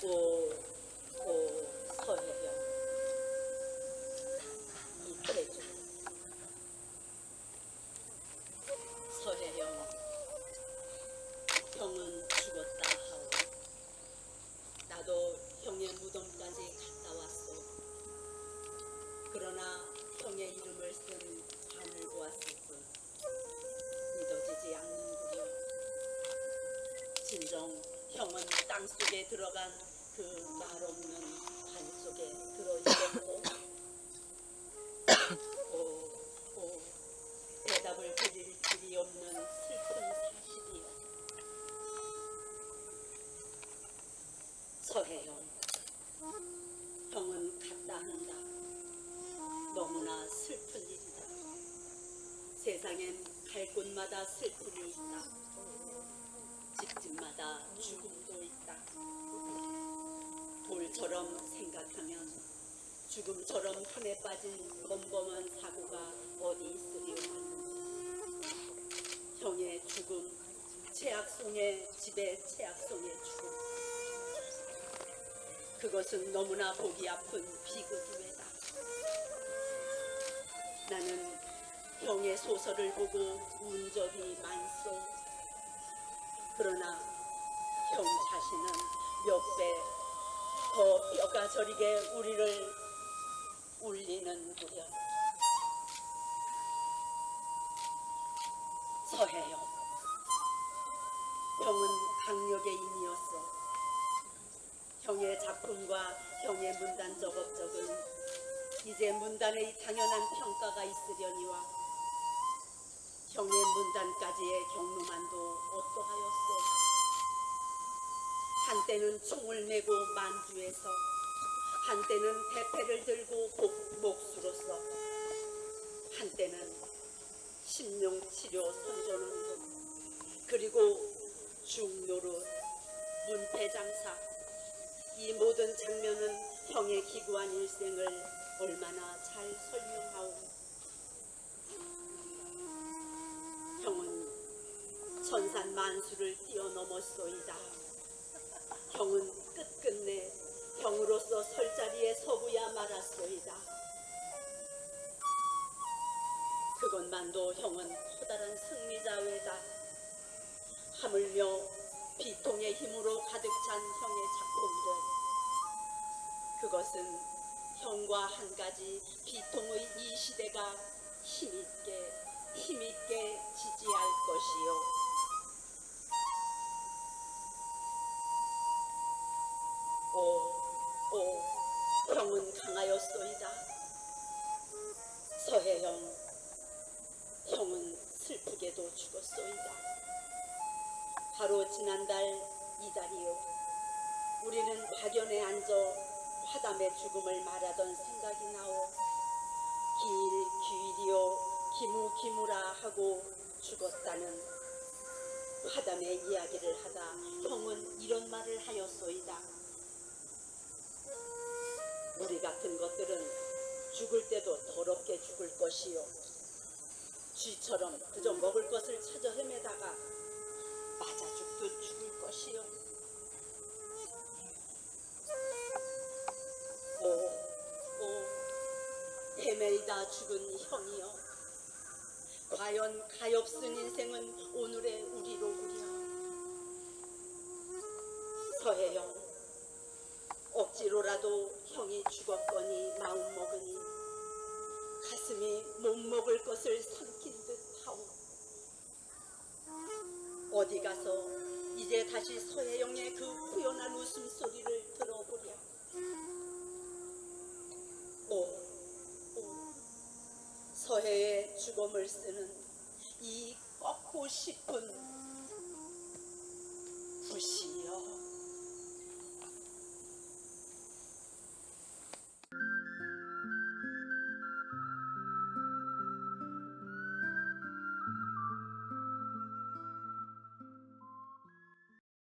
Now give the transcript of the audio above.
오, 오, 서해령 이태주 서해령 형은 죽었다 하오. 나도 형의 무덤까지 갔다 왔소. 그러나 형의 이름을 쓴 관을 보았을 뿐 믿어지지 않는구려. 진정 땅 속에 들어간 그 말없는 관 속에 들어있겠고 오, 오, 대답을 드릴 길이 없는 슬픈 사실이요. 서해영 형은 갔다 한다. 너무나 슬픈 일이다. 세상엔 갈 곳마다 슬픔이 있다. 집집마다 있다. 돌처럼 생각하면 죽음처럼 손에 빠진 범범한 사고가 어디 있으리요 형의 죽음, 최악송의 집의 최악송의 죽음 그것은 너무나 보기 아픈 비극이외다. 나는 형의 소설을 보고 운 적이 많소. 그러나 형 자신은 몇배 더 뼈가 저리게 우리를 울리는구려. 서해영. 형은 강력의 인이었어. 형의 작품과 형의 문단적 업적은 이제 문단의 당연한 평가가 있으려니와 형의 문단까지의 경로만도 어떠하였소? 한때는 총을 메고 만주에서 한때는 대패를 들고 목, 목수로서 한때는 심령치료 선조는 그리고 중노릇 문패장사 이 모든 장면은 형의 기구한 일생을 얼마나 잘 설명하오 형은 천산 만수를 뛰어넘었소이다. 형은 끝끝내 형으로서 설 자리에 서고야 말았소이다. 그것만도 형은 커다란 승리자 외다. 하물며 비통의 힘으로 가득 찬 형의 작품들. 그것은 형과 한 가지 비통의 이 시대가 힘있게 힘있게 지지할 것이요. 오, 형은 강하였소이다. 서해형, 형은 슬프게도 죽었소이다. 바로 지난달 이달이요. 우리는 박연에 앉아 화담의 죽음을 말하던 생각이 나오. 길 귀리요 기무 기무라 하고 죽었다는 화담의 이야기를 하다 형은 이런 말을 하였소이다. 우리 같은 것들은 죽을 때도 더럽게 죽을 것이요. 쥐처럼 그저 먹을 것을 찾아 헤매다가 맞아 죽듯 죽을 것이요. 오, 오, 헤매이다 죽은 형이여. 과연 가엾은 인생은 오늘의 우리로구려. 서해영, 억지로라도 형이 죽었거니 마음먹으니 가슴이 못 먹을 것을 삼킨 듯 하오. 어디 가서 이제 다시 서해영의 그 후연한 웃음소리를 들어보랴. 오, 오, 서해의 죽음을 쓰는 이 꺾고 싶은